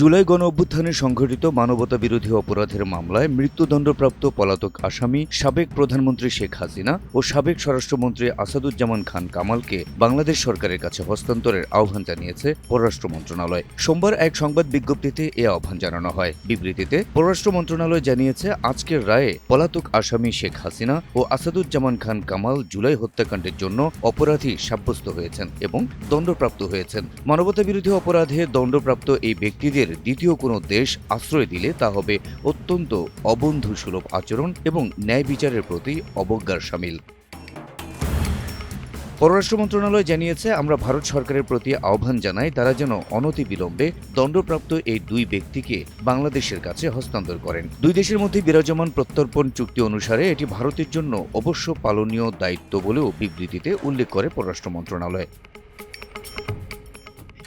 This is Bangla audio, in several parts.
জুলাই গণ অভ্যুত্থানে সংঘটিত মানবতা বিরোধী অপরাধের মামলায় মৃত্যুদণ্ডপ্রাপ্ত পলাতক আসামি সাবেক প্রধানমন্ত্রী শেখ হাসিনা ও সাবেক স্বরাষ্ট্রমন্ত্রী আসাদুজ্জামান খান কামালকে বাংলাদেশ সরকারের কাছে হস্তান্তরের আহ্বান জানিয়েছে পররাষ্ট্র মন্ত্রণালয়। সোমবার এক সংবাদ বিজ্ঞপ্তিতে এ আহ্বান জানানো হয়। বিবৃতিতে পররাষ্ট্র মন্ত্রণালয় জানিয়েছে, আজকের রায়ে পলাতক আসামি শেখ হাসিনা ও আসাদুজ্জামান খান কামাল জুলাই হত্যাকাণ্ডের জন্য অপরাধী সাব্যস্ত হয়েছেন এবং দণ্ডপ্রাপ্ত হয়েছেন। মানবতা বিরোধী অপরাধে দণ্ডপ্রাপ্ত এই ব্যক্তিদের দ্বিতীয় কোনো দেশ আশ্রয় দিলে তা হবে অত্যন্ত অবন্ধুসুলভ আচরণ এবং ন্যায় বিচারের প্রতি অবজ্ঞার সামিল। পররাষ্ট্র মন্ত্রণালয় জানিয়েছে, আমরা ভারত সরকারের প্রতি আহ্বান জানাই, তারা যেন অনতিবিলম্বে দণ্ডপ্রাপ্ত এই দুই ব্যক্তিকে বাংলাদেশের কাছে হস্তান্তর করেন। দুই দেশের মধ্যে বিরাজমান প্রত্যর্পণ চুক্তি অনুসারে এটি ভারতের জন্য অবশ্য পালনীয় দায়িত্ব বলেও বিবৃতিতে উল্লেখ করে পররাষ্ট্র মন্ত্রণালয়।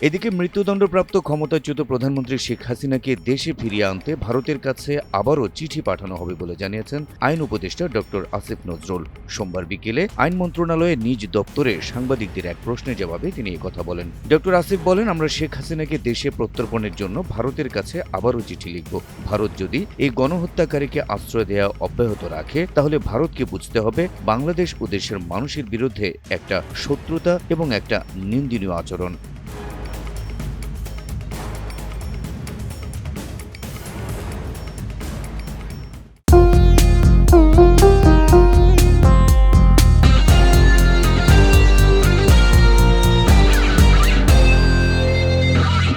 এদিকে মৃত্যুদণ্ডপ্রাপ্ত ক্ষমতাচ্যুত প্রধানমন্ত্রী শেখ হাসিনাকে দেশে ফিরিয়ে আনতে ভারতের কাছে আবারও চিঠি পাঠানো হবে বলে জানিয়েছেন আইন উপদেষ্টা ডক্টর আসিফ নজরুল। সোমবার বিকেলে আইন মন্ত্রণালয়ে নিজ দপ্তরে সাংবাদিকদের এক প্রশ্নের জবাবে তিনি কথা বলেন। ডক্টর আসিফ বলেন, আমরা শেখ হাসিনাকে দেশে প্রত্যর্পণের জন্য ভারতের কাছে আবারও চিঠি লিখব। ভারত যদি এই গণহত্যাকারীকে আশ্রয় দেওয়া অব্যাহত রাখে, তাহলে ভারতকে বুঝতে হবে বাংলাদেশ ও দেশের মানুষের বিরুদ্ধে একটা শত্রুতা এবং একটা নিন্দনীয় আচরণ।